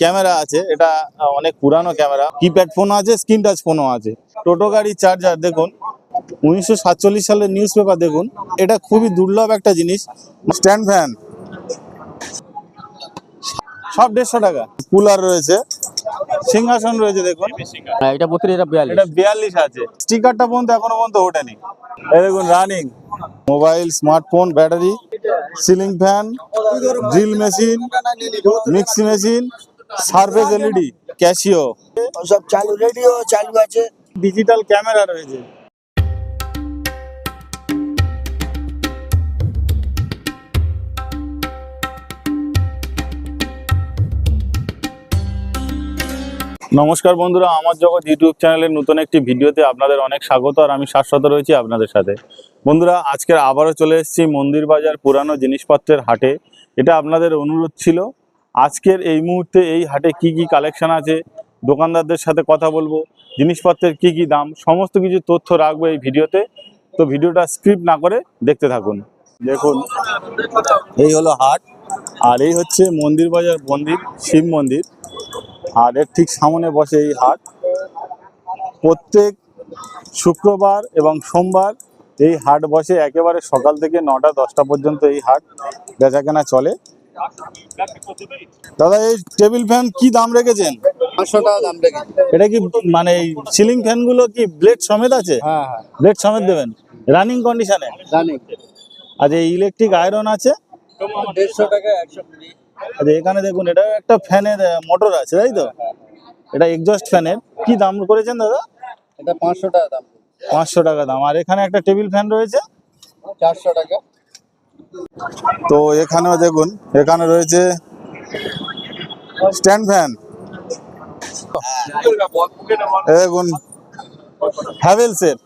Camera আছে এটা অনেক পুরানো ক্যামেরা। কিপ্যাড ফোন আছে স্ক্রিন টাচ ফোনও আছে। টোটো গাড়ি চার্জার দেখুন উনিশশো সাতচল্লিশ সালের নিউজ পেপার দেখুন। এটা খুবই দুর্লভ একটা জিনিস। স্ট্যান্ড ফ্যান সব দেড়শো টাকা। কুলার রয়েছে। সিংহাসন রয়েছে দেখুন। হ্যাঁ, এটা বত্রিশ এটা বিয়াল্লিশ। এটা বিয়াল্লিশ আছে। স্টিকারটা পর্যন্ত এখনও পর্যন্ত ওঠেনি। এই দেখুন running mobile smartphone battery ceiling fan drill machine mixie machine surface LED Casio. সব চালু রেডিও চালু আছে। ডিজিটাল ক্যামেরা রয়েছে। নমস্কার বন্ধুরা আমার জগৎ ইউটিউব চ্যানেলের নতুন একটি ভিডিওতে আপনাদের অনেক স্বাগত আর আমি শাশ্বত রয়েছি আপনাদের সাথে। বন্ধুরা আজকের আবারও চলে এসেছি মন্দির বাজার পুরানো জিনিসপত্রের হাটে। এটা আপনাদের অনুরোধ ছিল আজকের এই মুহূর্তে এই হাটে কি কি কালেকশন আছে? দোকানদারদের সাথে কথা বলব। জিনিসপত্রের কি কি দাম? সমস্ত কিছু তথ্য রাখব এই ভিডিওতে। তো ভিডিওটা স্ক্রিপ্ট না করে দেখতে থাকুন। দেখুন, এই হলো হাট। আর এই হচ্ছে মন্দির বাজার মন্দির, শিব মন্দির। আর এর ঠিক সামনে বসে এই হাট। প্রত্যেক শুক্রবার এবং সোমবার এই হাট বসে একেবারে সকাল থেকে নটা, দশটা পর্যন্ত এই হাট বেচাকেনা চলে। দাদা এই টেবিল ফ্যান কি দাম রেখেছেন? পাঁচশো টাকা দাম রেখেছি। এটা কি মানে সিলিং ফ্যানগুলো কি ব্লেড সমেত আছে? হ্যাঁ হ্যাঁ। ব্লেড সমেত দেবেন? রানিং কন্ডিশনে? জানি আচ্ছা ইলেকট্রিক আয়রন আছে? দেড়শো টাকা একশো কুড়ি। আচ্ছা এখানে দেখুন এটা একটা ফ্যানের মোটর আছে তাই তো? এটা এক্সস্ট ফ্যানের। কি দাম করেছেন দাদা? এটা পাঁচশো টাকা দাম। পাঁচশো টাকা দাম। আর এখানে একটা টেবিল ফ্যান রয়েছে? চারশো টাকা। তো এখানেও দেখুন এখানে রয়েছে স্ট্যান্ড ফ্যান। দেখুন হ্যাভেলসের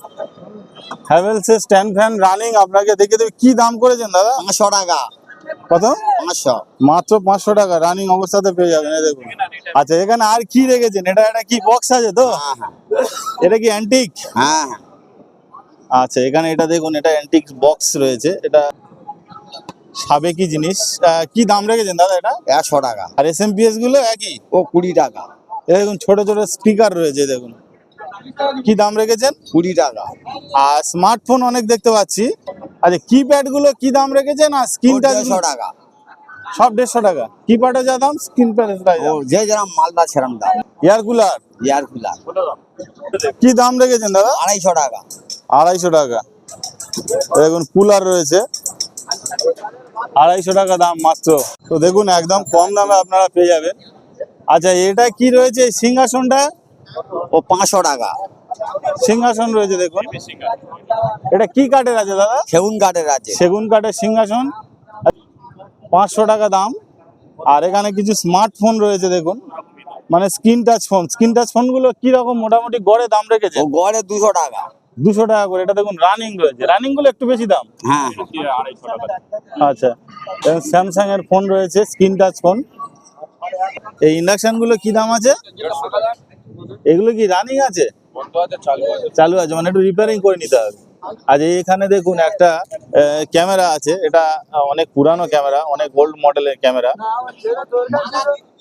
হ্যাভেলসের স্ট্যান্ড ফ্যান রানিং আপনাকে দেখে দেবে কি দাম করেছেন দাদা? পাঁচশো টাকা। কত? পাঁচশো। মাত্র পাঁচশো টাকা রানিং অবস্থাতে পেয়ে যাবেন দেখুন। আচ্ছা এখানে আর কি রেখেছেন? এটা এটা কি বক্স আছে তো? হ্যাঁ হ্যাঁ। এটা কি অ্যান্টিক হ্যাঁ হ্যাঁ। আচ্ছা এখানে এটা দেখুন এটা অ্যান্টিক বক্স রয়েছে। এটা সাবেকি জিনিস। কি দাম রেখেছেন দাদা এটা? একশো টাকা। আর এস এম পিএসগুলো একই? ও কুড়ি টাকা। দেখুন ছোট ছোট স্পিকার রয়েছে দেখুন। কি দাম রেখেছেন? কুড়ি টাকা। আর স্মার্টফোন অনেক দেখতে পাচ্ছি। আচ্ছা কিপ্যাডগুলো কি দাম রেখেছেন? আর স্ক্রিন টাচ টাকা। সব দেড়শো টাকা। কিপ্যাডের যা দাম স্ক্রিন টাচের যে যেরকম মালদা সেরম দাম। এয়ার কুলার এয়ার কুলার কি দাম রেখেছেন দাদা? আড়াইশো টাকা। আড়াইশো টাকা। দেখুন কুলার রয়েছে। আড়াইশো টাকা দাম মাত্র। তো দেখুন একদম কম দামে আপনারা পেয়ে যাবেন। আচ্ছা এটা কি রয়েছে? সিংহাসনটা? ও পাঁচশো টাকা। সিংহাসন রয়েছে দেখুন। এটা কি কাঠের আছে দাদা? সেগুন কাঠের আছে। সেগুন কাঠের সিংহাসন। পাঁচশো টাকা দাম। আর এখানে কিছু স্মার্টফোন রয়েছে দেখুন। মানে screen touch phone. Screen touch ফোনগুলো কি রকম মোটামুটি গড়ে দাম রেখেছে? গড়ে দুশো টাকা। দুশো টাকা করে। এটা দেখুন রানিং রয়েছে। রানিংগুলো একটু বেশি দাম। হ্যাঁ আচ্ছা। স্যামসাং এর ফোন রয়েছে স্ক্রিন টাচ ফোন এই ইন্ডাকশনগুলো কি দাম আছে? এগুলো কি রানিং আছে? চালু আছে। মানে একটু রিপেয়ারিং করে নিতে হবে। আজ এখানে দেখুন একটা ক্যামেরা আছে। এটা অনেক পুরানো ক্যামেরা অনেক ওল্ড মডেলের ক্যামেরা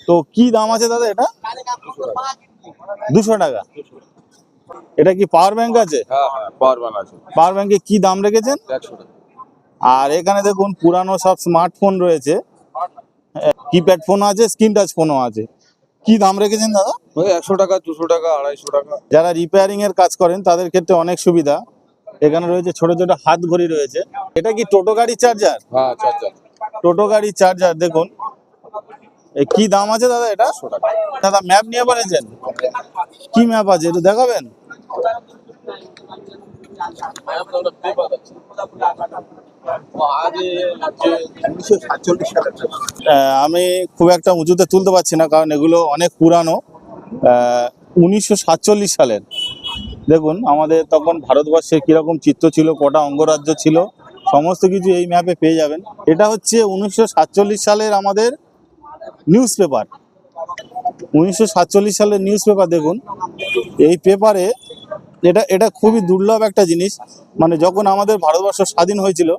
তো কি দাম আছে দাদা এটা? দুশো টাকা। এটা কি পাওয়ার ব্যাংক আছে? পাওয়ার ব্যাংক আছে। পাওয়ার ব্যাংকে কি দাম রেখেছেন? আর এখানে দেখুন পুরানো সব স্মার্টফোন রয়েছে। কিপ্যাড ফোন আছে স্ক্রিন টাচ ফোনও আছে। কি দাম রেখেছেন দাদা? ওই একশো টাকা দুশো টাকা আড়াইশো টাকা। যারা রিপেয়ারিং এর কাজ করেন তাদের ক্ষেত্রে অনেক সুবিধা। এখানে রয়েছে ছোট ছোট হাত ঘড়ি রয়েছে। এটা কি টোটো গাড়ি চার্জার হ্যাঁ চার্জার টোটো গাড়ি চার্জার দেখুন। কি দাম আছে দাদা এটা? দাদা ম্যাপ নিয়ে পারেছেন কি ম্যাপ আছে একটু দেখাবেন উনিশশো সাতচল্লিশ সালে আহ, আমি খুব একটা উঁচুতে তুলতে পারছি না, কারণ এগুলো অনেক পুরানো। উনিশশো সাতচল্লিশ সালের। দেখুন, আমাদের তখন ভারতবর্ষে কীরকম চিত্র ছিল, কটা অঙ্গরাজ্য ছিল, সমস্ত কিছু এই ম্যাপে পেয়ে যাবেন। এটা হচ্ছে উনিশশো সাতচল্লিশ সালের আমাদের নিউজ পেপার উনিশশো সাতচল্লিশ সালের নিউজ পেপার দেখুন, এই পেপারে এটা এটা খুবই দুর্লভ একটা জিনিস। মানে যখন আমাদের ভারতবর্ষ স্বাধীন হয়েছিল,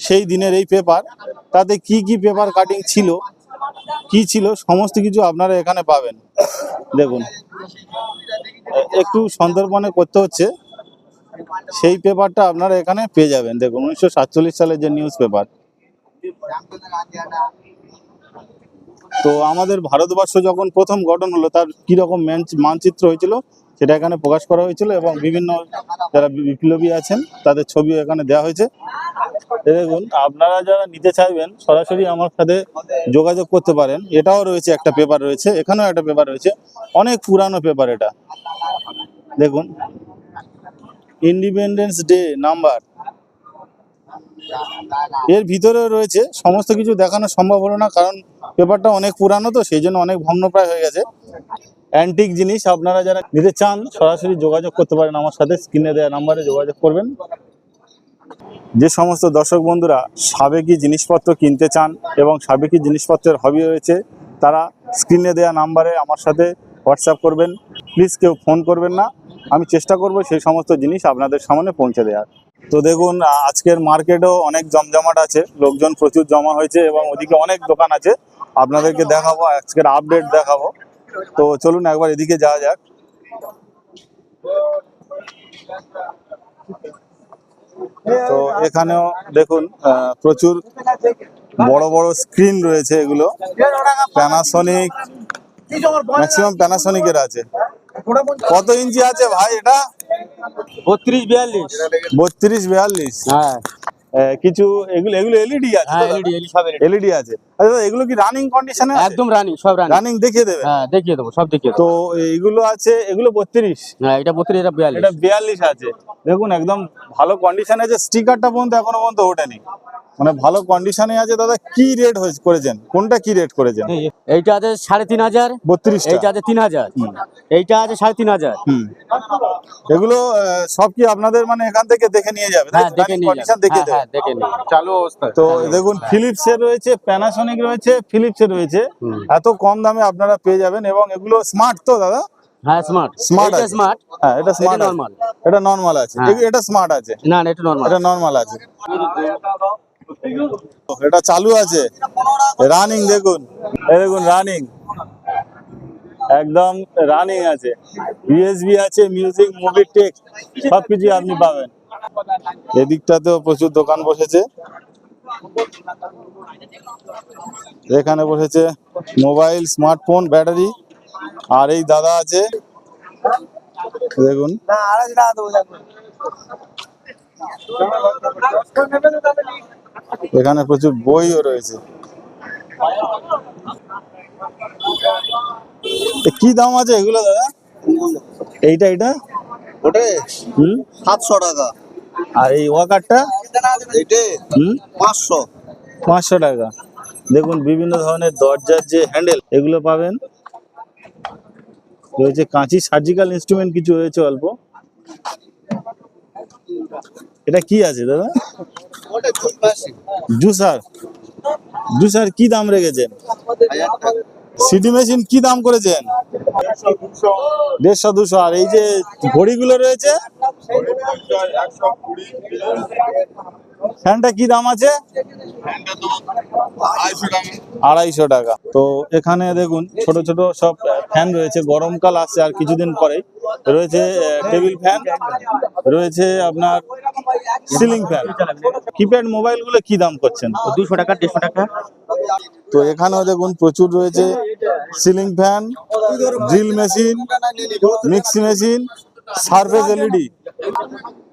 সেই দিনের এই পেপার তাতে কি কি পেপার কাটিং ছিল, কি ছিল, সমস্ত কিছু আপনারা এখানে পাবেন। দেখুন, একটু সন্তর্পণে করতে হচ্ছে, সেই পেপারটা আপনারা এখানে পেয়ে যাবেন। দেখুন, উনিশশো সাতচল্লিশ সালের যে নিউজ পেপার তো আমাদের ভারতবর্ষ যখন প্রথম গঠন হলো, তার কীরকম মানচিত্র হয়েছিল সেটা এখানে প্রকাশ করা হয়েছিল এবং বিভিন্ন যারা বিপ্লবী আছেন, তাদের ছবিও এখানে দেওয়া হয়েছে। দেখুন, আপনারা যারা নিতে চাইবেন, সরাসরি আমার সাথে যোগাযোগ করতে পারেন। এটাও রয়েছে, একটা পেপার রয়েছে, এখানেও একটা পেপার রয়েছে। অনেক পুরানো পেপার এটা। দেখুন ইন্ডিপেন্ডেন্স ডে নাম্বার এর ভিতরে রয়েছে, সমস্ত কিছু দেখানো সম্ভব হলো না, কারণ পেপারটা অনেক পুরানো তো, সেই জন্য অনেক ভগ্নপ্রায় হয়ে গেছে। অ্যান্টিক জিনিস আপনারা যারা নিতে চান, সরাসরি যোগাযোগ করতে পারেন আমার সাথে। স্ক্রিনে দেওয়া নাম্বারে যোগাযোগ করবেন। যে সমস্ত দর্শক বন্ধুরা সাবেকি জিনিসপত্র কিনতে চান এবং সাবেকি জিনিসপত্রের হবি রয়েছে, তারা স্ক্রিনে দেওয়া নাম্বারে আমার সাথে হোয়াটসঅ্যাপ করবেন। প্লিজ কেউ ফোন করবেন না। আমি চেষ্টা করব সেই সমস্ত জিনিস আপনাদের সামনে পৌঁছে দেওয়ার। তো দেখুন, আজকের মার্কেটেও অনেক জমজমাট আছে। লোকজন প্রচুর জমা হয়েছে এবং ওদিকে অনেক দোকান আছে। আপনাদেরকে দেখাবো, আজকের আপডেট দেখাবো। তো চলুন একবার এদিকে যাওয়া যাক। তো এখানেও দেখুন প্রচুর বড় বড় স্ক্রিন রয়েছে এগুলো। প্যানাসনিক ম্যাক্সিমাম প্যানাসোনিকের আছে। কত ইঞ্চি আছে ভাই এটা? বত্রিশ বিয়াল্লিশ। বত্রিশ বিয়াল্লিশ? হ্যাঁ। কিছু এগুলো এগুলো এলইডি আছে হ্যাঁ এলইডি এলইডি সব এলইডি আছে। আচ্ছা এগুলো কি রানিং কন্ডিশনে একদম রানিং সব রানিং রানিং দেখিয়ে দেবে? হ্যাঁ দেখিয়ে দেবো সব দেখিয়ে তো এগুলো আছে এগুলো বত্রিশ। হ্যাঁ এটা বত্রিশ এটা বিয়াল্লিশ। এটা বিয়াল্লিশ আছে। দেখুন একদম ভালো কন্ডিশনে আছে স্টিকারটা পর্যন্ত এখনও পর্যন্ত ওঠেনি। মানে ভালো কন্ডিশনে আছে দাদা কি রেট হয়েছে করেছেন? কোনটা কি রেট করেছেন? এইটা আছে সাড়ে তিন হাজার বত্রিশ এইটা আছে তিন হাজার এইটা আছে সাড়ে তিন হাজার। এগুলো সব কি আপনাদের মানে এখান থেকে দেখে নিয়ে যাবে? হ্যাঁ হ্যাঁ, হ্যাঁ। চালু তো দেখুন ফিলিপস এর রয়েছে প্যানাসনিক রয়েছে ফিলিপস এর রয়েছে এত কম দামে আপনারা পেয়ে যাবেন এবং এগুলো স্মার্ট তো দাদা? হ্যাঁ স্মার্ট Smart এটা স্মার্ট হ্যাঁ এটা স্মার্ট normal। এটা নর্মাল আছে। হ্যাঁ। এটা স্মার্ট আছে। না না এটা নর্মাল এটা নর্মাল আছে। এটা চালু আছে। রানিং দেখুন। দেখুন রানিং একদম রানিং আছে। ইউএসবি আছে মিউজিক মুভি টেক সবকিছু আপনি পাবেন। এদিকটাতেও প্রচুর দোকান বসেছে। এখানে বসেছে মোবাইল স্মার্টফোন ব্যাটারি আর এই দাদা আছে। দেখুন। এখানে প্রচুর বইও রয়েছে। কি দাম আছে এগুলো দাদা? এইটা এটা ওটাই হুম? সাতশো টাকা। আর এই ওয়াকারটা? হুম? পাঁচশো। পাঁচশো টাকা। দেখুন বিভিন্ন ধরনের দরজার যে হ্যান্ডেল এগুলো পাবেন। রয়েছে কাঁচি সার্জিক্যাল ইনস্ট্রুমেন্ট কিছু রয়েছে অল্প। এটা কি আছে দাদা? জুসার? জুসার কি দাম রেখেছেন? সিটি মেশিন কি দাম করেছেন? দেড়শো দুশো। আর এই যে ঘড়িগুলো রয়েছে? ফ্যানটা কি দাম আছে? আড়াইশো টাকা। তো এখানে দেখুন ছোট ছোট সব ফ্যান রয়েছে গরমকাল আসছে আর কিছুদিন পরেই রয়েছে টেবিল ফ্যান রয়েছে আপনার সিলিং ফ্যান। কিপ্যাড মোবাইলগুলো কি দাম করছেন? দুশো টাকা দেড়শো টাকা। তো এখানেও দেখুন প্রচুর রয়েছে ceiling fan drill machine mixie machine surface LED.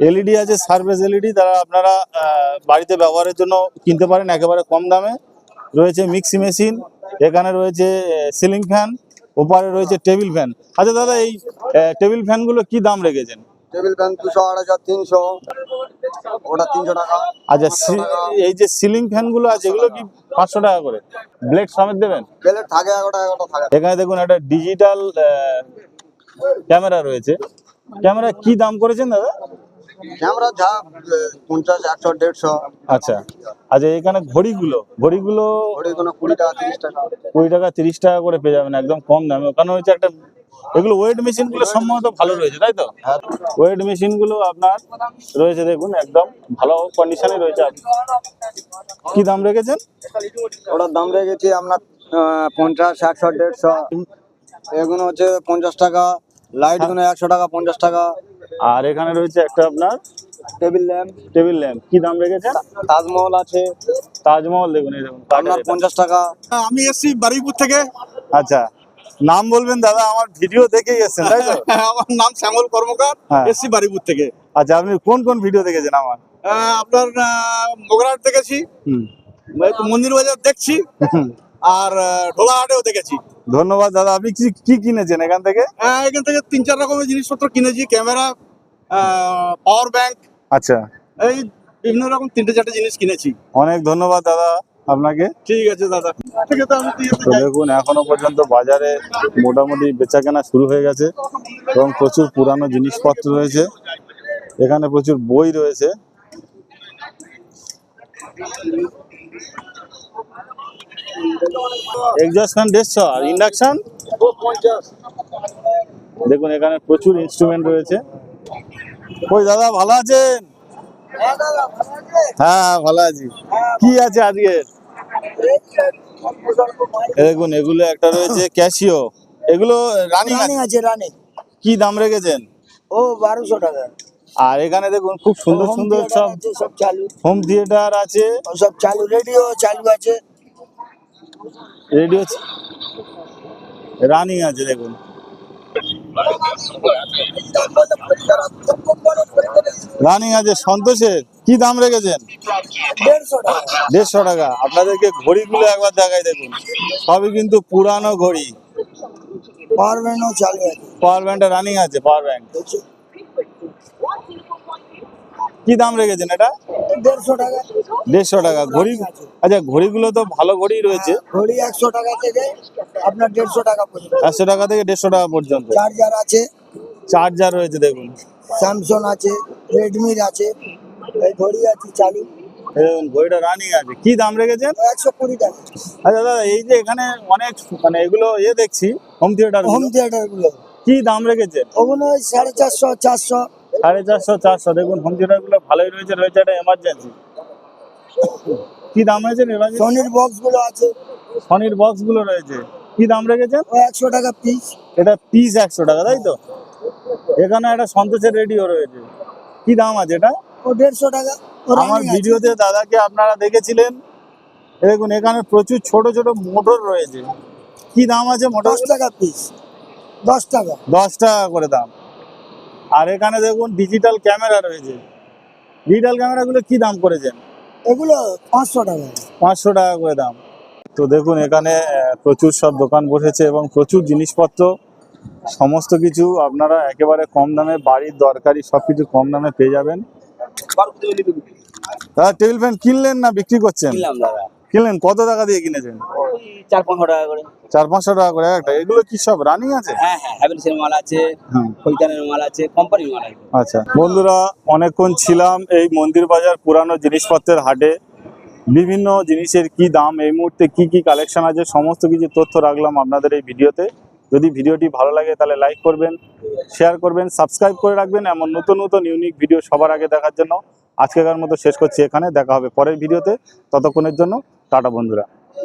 LED আছে সার্ভেস এলইডি তারা আপনারা বাড়িতে ব্যবহারের জন্য কিনতে পারেন একেবারে কম দামে। রয়েছে মিক্সি মেশিন এখানে রয়েছে সিলিং ফ্যান ওপারে রয়েছে টেবিল ফ্যান। আচ্ছা দাদা এই টেবিল ফ্যানগুলো কি দাম রেখেছেন? টেবিল ফ্যান দুশো আড়াইশো তিনশো ওটা তিনশো টাকা আচ্ছা এই যে সিলিং ফ্যানগুলো আছে এগুলো কি পাঁচশো টাকা করে? ব্লেড সমেত দেবেন? প্লেট থাকে এগারোটা এগারোটা থাকে এখানে দেখুন একটা ডিজিটাল ক্যামেরা রয়েছে। ক্যামেরা কি দাম করেছেন দাদা? ক্যামেরা যা পঞ্চাশ একশো দেড়শো। আচ্ছা। আচ্ছা এখানে ঘড়িগুলো ঘড়িগুলো কোনো কুড়ি টাকা তিরিশ টাকা। কুড়ি টাকা তিরিশ টাকা করে পেয়ে যাবেন একদম কম দামে। ওখানে হচ্ছে একটা এগুলো ওয়েট মেশিনগুলো সম্ভবত ভালো রয়েছে তাই তো? ওয়েট মেশিনগুলো আপনার রয়েছে দেখুন একদম ভালো কন্ডিশনে রয়েছে। কি দাম রেখেছেন? ওটার দাম রেখেছি আপনার পঞ্চাশ একশো দেড়শো। এগুলো হচ্ছে পঞ্চাশ টাকা। লাইটগুলো একশো টাকা পঞ্চাশ টাকা। আর এখানে রয়েছে একটা আপনার টেবিল ল্যাম্প টেবিল ল্যাম্প কি দাম রেখেছেন? তাজমহল আছে। তাজমহল দেখুন এই দেখুন আপনার এটা। পঞ্চাশ টাকা। আমি এসছি বারুইপুর থেকে। আচ্ছা নাম বলবেন দাদা আমার ভিডিও দেখেই এসেছেন তাই তো? আমার নাম শ্যামল কর্মকার হ্যাঁ। এসছি বারুইপুর থেকে। আচ্ছা আপনি কোন কোন ভিডিও দেখেছেন আমার? আহ, আপনার আহ, মোগরাহাট দেখেছি। হুম। তো মন্দির বাজার দেখছি। আর ঢোলাহাটেও দেখেছি। ধন্যবাদ দাদা আপনি কি কি কিনেছেন এখান থেকে? আহ, এখান থেকে তিন চার রকমের জিনিসপত্র কিনেছি ক্যামেরা পাওয়ার ব্যাংক আচ্ছা। এই বিভিন্ন রকম তিনটে চারটে জিনিস কিনেছি। অনেক ধন্যবাদ দাদা আপনাকে। ঠিক আছে দাদা। ঠিক তো। দেখুন এখনও পর্যন্ত বাজারে মোটামুটি বেচাকেনা শুরু হয়ে গেছে এবং প্রচুর পুরানো জিনিসপত্র রয়েছে। এখানে প্রচুর বই রয়েছে। এক্সস্ট ফ্যান দেড়শো আর ইন্ডাকশন দেখুন এখানে প্রচুর ইনস্ট্রুমেন্ট রয়েছে। ওই দাদা ভালো আছেন? হ্যাঁ ভালো আছি। কি আছে আজকে? দেখুন এগুলো একটা রয়েছে ক্যাশিও এগুলো রানিং রানিং আছে রানিং কি দাম রেখেছেন? ও বারোশো টাকা। আর এখানে দেখুন খুব সুন্দর সুন্দর সব আছে, সব চালু। হোম থিয়েটার আছে। সব চালু রেডিও চালু আছে। রেডিও রানিং আছে দেখুন। রানিং আছে সন্তোষের। কি দাম রেখেছেন? দেড়শো টাকা। আপনাদেরকে ঘড়িগুলো একবার দেখাই দেখুন। সবই কিন্তু পুরানো ঘড়ি। পাওয়ার ব্যান্ডও চালু আছে। পাওয়ার ব্যাংকটা রানিং আছে পাওয়ার ব্যাংক। কি দাম রেখেছেন এটা? দেড়শো টাকা। ঘড়ি আচ্ছা ঘড়িগুলো তো ভালো ঘড়ি রয়েছে। ঘড়ি একশো টাকা থেকে আপনার দেড়শো টাকা পর্যন্ত। একশো টাকা থেকে দেড়শো টাকা পর্যন্ত। চার্জার আছে। চার্জার রয়েছে দেখুন। স্যামসং আছে রেডমির আছে। এই ঘড়ি আছে চালু। ঘড়িটা রানিং আছে। কি দাম রেখেছেন? একশো কুড়ি টাকা। আচ্ছা দাদা এই যে এখানে অনেক মানে এগুলো ইয়ে দেখছি হোম থিয়েটার হোম থিয়েটারগুলো। কি দাম রেখেছেন? ওগুলো সাড়ে চারশো চারশো। সাড়ে চারশো চারশো। দেখুন হোম থিয়েটারগুলো ভালোই রয়েছে রয়েছে একটা এমার্জেন্সি কি দাম রয়েছে সনির বক্সগুলো আছে। সনির বক্সগুলো রয়েছে। কি দাম রেখেছেন? একশো টাকা পিস এটা পিস একশো টাকা তাই তো? এখানে একটা সন্তোষের রেডিও রয়েছে। কি দাম আছে এটা? ও দেড়শো টাকা। আমার ভিডিওতে দাদাকে আপনারা দেখেছিলেন। দেখুন এখানে প্রচুর ছোট ছোট মোটর রয়েছে। কি দাম আছে মোটর দশ টাকা পিস দশ টাকা। দশ টাকা করে দাম। আর এখানে দেখুন ডিজিটাল ক্যামেরা রয়েছে। ডিজিটাল ক্যামেরাগুলো কি দাম করেছেন এগুলো পাঁচশো টাকা। পাঁচশো টাকা করে দাম। তো দেখুন এখানে প্রচুর সব দোকান বসেছে এবং প্রচুর জিনিসপত্র সমস্ত কিছু আপনারা একেবারে কম দামে বাড়ির দরকারি সব কিছু কম দামে পেয়ে যাবেন। দাদা টেবিল ফ্যান কিনলেন না বিক্রি করছেন? দাদা। কিনলেন? কত টাকা দিয়ে কিনেছেন? চার পাঁচশো টাকা করে। চার পাঁচশো টাকা করে একটা। এগুলো কি সব রানিং আছে? হ্যাঁ হ্যাঁ হ্যাভেলসের মাল আছে। হুম ফৈতানের মাল আছে, কোম্পানির মাল আছে। আচ্ছা। বন্ধুরা, অনেকক্ষণ ছিলাম এই মন্দির বাজার পুরানো জিনিসপত্রের হাটে। বিভিন্ন জিনিসের কি দাম, এই মুহূর্তে কি কি কালেকশন আছে, সমস্ত কিছু তথ্য রাখলাম আপনাদের এই ভিডিওতে। যদি ভিডিওটি ভালো লাগে, তাহলে লাইক করবেন শেয়ার করবেন সাবস্ক্রাইব করে রাখবেন। এমন নতুন নতুন ইউনিক ভিডিও সবার আগে দেখার জন্য। আজকেকার মতো শেষ করছি এখানে, দেখা হবে পরের ভিডিওতে। ততক্ষণের জন্য, টাটা বন্ধুরা।